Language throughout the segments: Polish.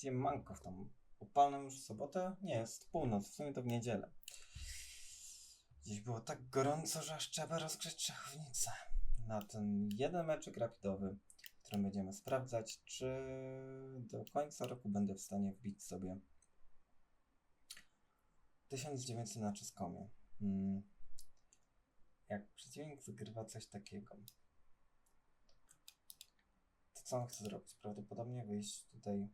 Siemanko w tam upalną już sobotę? Nie, jest północ, w sumie to w niedzielę. Dziś było tak gorąco, że aż trzeba rozgrzeć szachownicę. Na ten jeden meczek rapidowy, w którym będziemy sprawdzać, czy do końca roku będę w stanie wbić sobie 1900 na czeskomie. Hmm. Jak przeciwnik wygrywa coś takiego, to co on chce zrobić? Prawdopodobnie wyjść tutaj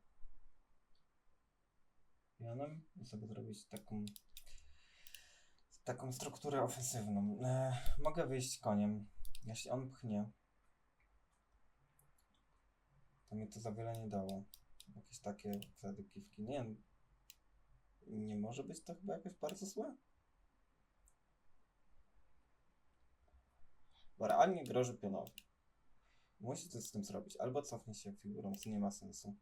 pionem i sobie zrobić taką taką strukturę ofensywną. E, mogę wyjść koniem. Jeśli on pchnie, to mi to za wiele nie dało. Jakieś takie wtedy kiwki. Nie. Nie może być to chyba jakoś bardzo złe. Bo realnie groży pionowi. Musi coś z tym zrobić. Albo cofnie się figurą, co nie ma sensu.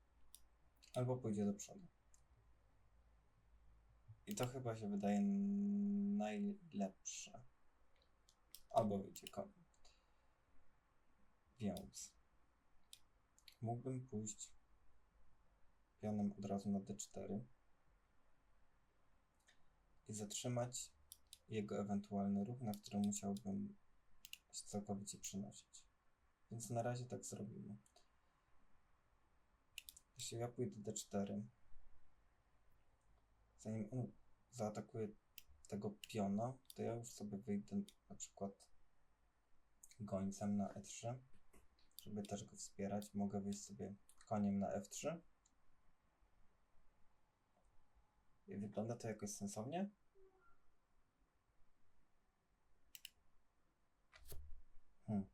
Albo pójdzie do przodu. I to chyba się wydaje najlepsze. Albo wyjdzie koń. Więc mógłbym pójść pionem od razu na d4 i zatrzymać jego ewentualny ruch, na który musiałbym się całkowicie przynosić. Więc na razie tak zrobimy. Jeśli ja pójdę d4, zanim on zaatakuje tego piona, to ja już sobie wyjdę na przykład gońcem na e3, żeby też go wspierać. Mogę wyjść sobie koniem na f3. I wygląda to jakoś sensownie. Hmm.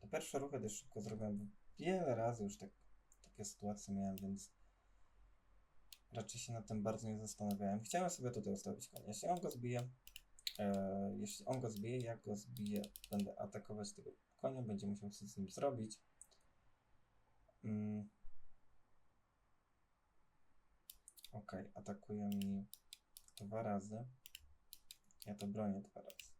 Te pierwsze ruchy dość szybko zrobiłem. Wiele razy już tak, takie sytuacje miałem, więc raczej się nad tym bardzo nie zastanawiałem. Chciałem sobie tutaj ustawić konia. Jeśli on go zbije, e, jeśli on go zbije, ja go zbiję, będę atakować tego konia, będzie musiał coś z nim zrobić. Mm. Ok, atakuje mi dwa razy. Ja to bronię dwa razy.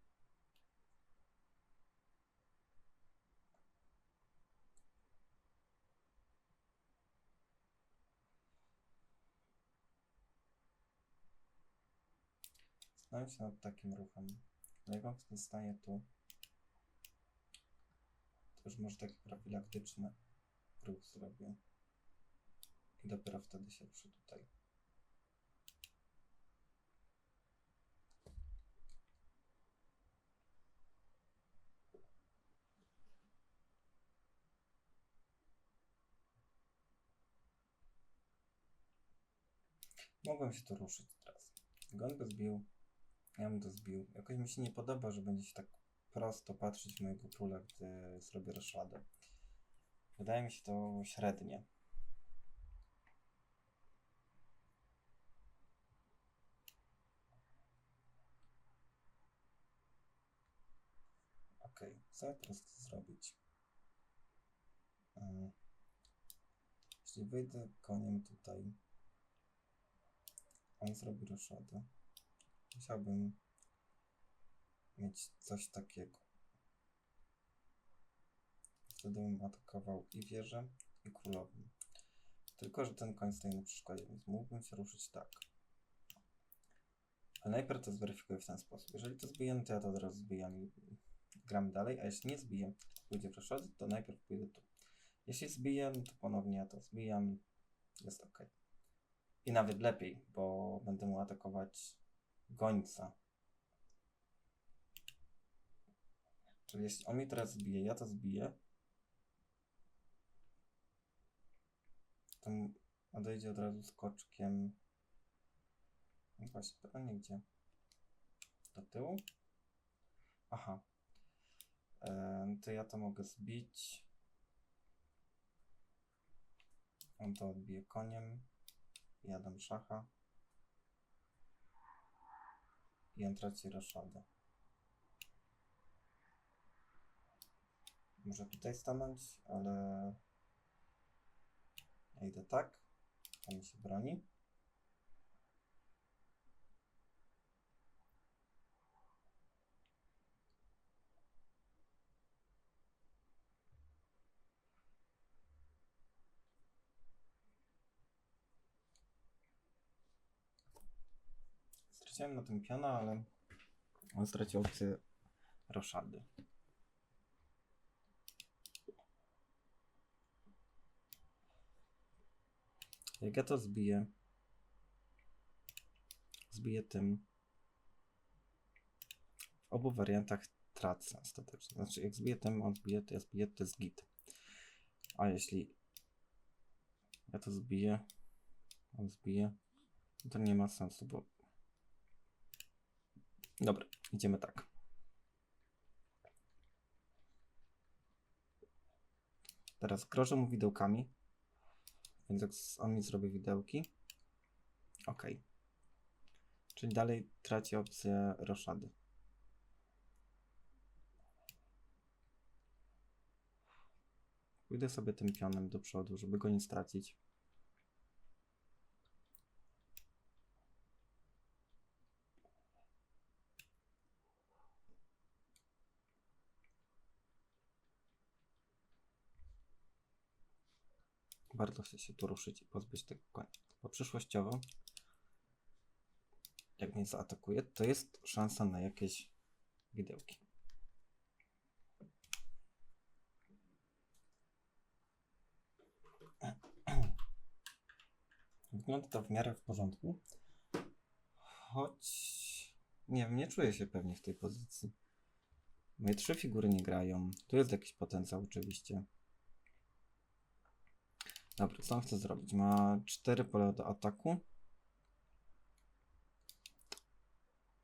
Zastanawiam się nad takim ruchem. Ale jak on wtedy stanie tu, to już może taki profilaktyczny ruch zrobię. I dopiero wtedy się ruszę tutaj. Mogłem się tu ruszyć teraz. Gon go zbił. Ja bym to zbił. Jakoś mi się nie podoba, że będzie się tak prosto patrzeć mojego króla, gdy zrobię roszadę. Wydaje mi się to średnie. Ok, teraz chcę zrobić? Mm. Jeśli wyjdę koniem tutaj, on zrobi roszadę. Musiałbym mieć coś takiego. Wtedy bym atakował i wieżę, i królową. Tylko, że ten koń stoi na przeszkodzie, więc mógłbym się ruszyć tak. Ale najpierw to zweryfikuję w ten sposób. Jeżeli to zbijemy, to ja to od razu zbijam i gramy dalej, a jeśli nie zbiję, pójdzie przeszkodzie, to najpierw pójdę tu. Jeśli zbiję, to ponownie ja to zbijam. Jest ok. I nawet lepiej, bo będę mu atakować gońca. Czyli jeśli on mi teraz zbije, ja to zbiję, to odejdzie od razu skoczkiem. No Właśnie, pytanie gdzie? Do tyłu? Aha. E, to ja to mogę zbić. On to odbije koniem. Ja dam szacha. I on traci roszadę. Może tutaj stanąć, ale ja idę tak. On się broni. Straciłem na tym piona, ale on stracił opcję roszady. Jak ja to zbiję, zbiję tym. W obu wariantach tracę ostatecznie. Znaczy, jak zbiję tym, on zbije, to ja zbiję, to jest git. A jeśli ja to zbiję, on zbije, to nie ma sensu, bo. Dobra, idziemy tak. Teraz grożę mu widełkami. Więc jak on mi zrobi widełki. Ok. Czyli dalej traci opcję roszady. Pójdę sobie tym pionem do przodu, żeby go nie stracić. Bardzo chcę się tu ruszyć i pozbyć tego konia. Bo przyszłościowo, jak mnie zaatakuje, to jest szansa na jakieś widełki. Wygląda to w miarę w porządku. Choć nie wiem, nie czuję się pewnie w tej pozycji. Moje trzy figury nie grają. Tu jest jakiś potencjał oczywiście. Dobra, co on chce zrobić? Ma cztery pola do ataku.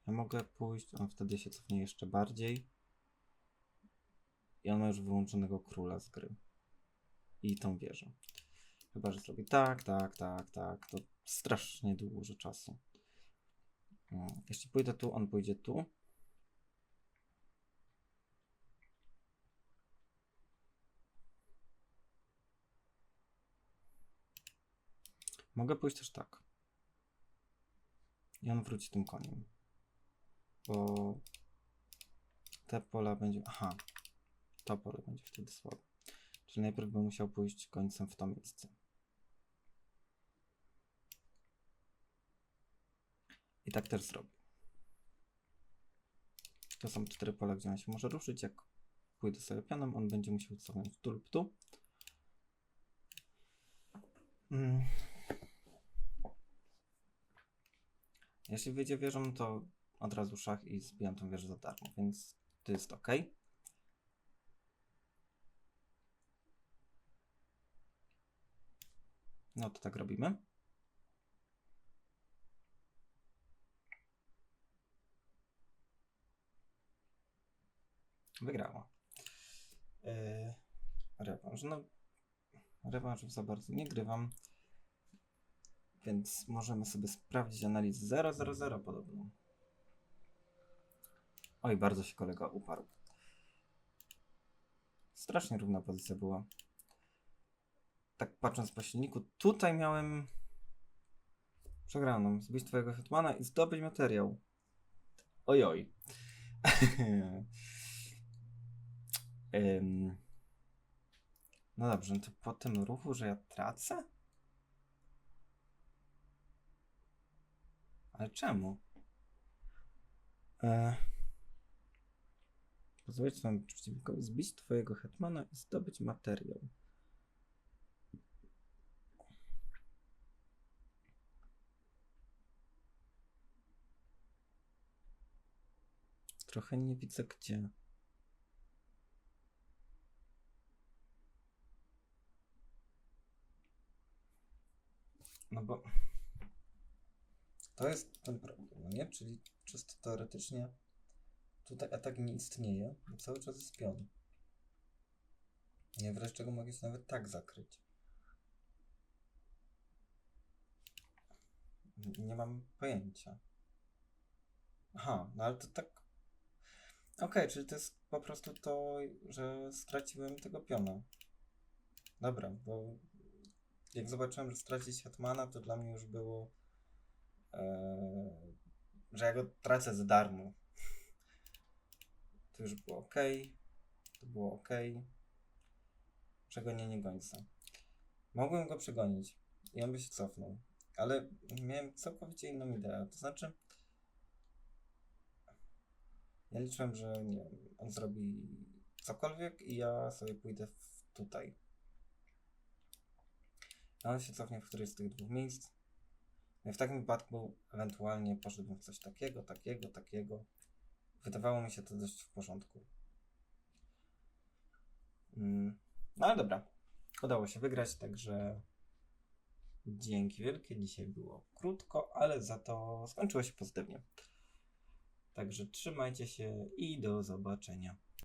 Ja mogę pójść, on wtedy się cofnie jeszcze bardziej. I on ma już wyłączonego króla z gry. I tą wieżę. Chyba, że zrobi tak, tak, tak, tak. To strasznie długo czasu. Mm, Jeśli pójdę tu, on pójdzie tu. Mogę pójść też tak. I on wróci tym koniem. Bo te pola będzie. Aha. To pole będzie wtedy słabe. Czyli najpierw bym musiał pójść końcem w to miejsce. I tak też zrobię. To są cztery pola, gdzie on się może ruszyć. Jak pójdę sobie pionem, on będzie musiał cofnąć tu lub tu. Jeśli wyjdzie wieżą, to od razu szach i zbijam tą wieżę za darmo, więc to jest ok. No to tak robimy. Wygrała. Yy, rewanż. No, rewanż za bardzo nie grywam. Więc możemy sobie sprawdzić analizę 000 podobną. Oj, bardzo się kolega uparł. Strasznie równa pozycja była. Tak patrząc po silniku, tutaj miałem przegraną. Zbić twojego hetmana i zdobyć materiał. Ojoj. Ym. No dobrze, no to po tym ruchu, że ja tracę? Ale czemu? E... Pozwolić swojemu przeciwnikowi zbić twojego hetmana i zdobyć materiał. Trochę nie widzę gdzie. No bo to jest ten problem, nie? Czyli czysto teoretycznie tutaj atak nie istnieje, bo cały czas jest pion. Nie wreszcie go mogę nawet tak zakryć. Nie mam pojęcia. Aha, no ale to tak. Okej, czyli to jest po prostu to, że straciłem tego piona. Dobra, bo jak zobaczyłem, że stracić Hetmana, to dla mnie już było, że ja go tracę za darmo. To już było ok. To było ok. Przegonienie gońca. Mogłem go przegonić i on by się cofnął, ale miałem całkowicie inną ideę. To znaczy, Ja liczyłem, że nie wiem, on zrobi cokolwiek i ja sobie pójdę w tutaj. A on się cofnie w któreś z tych dwóch miejsc. W takim wypadku ewentualnie poszedłbym w coś takiego, takiego, takiego. Wydawało mi się to dość w porządku. Mm, No ale dobra. Udało się wygrać, także dzięki wielkie. Dzisiaj było krótko, ale za to skończyło się pozytywnie. Także trzymajcie się i do zobaczenia.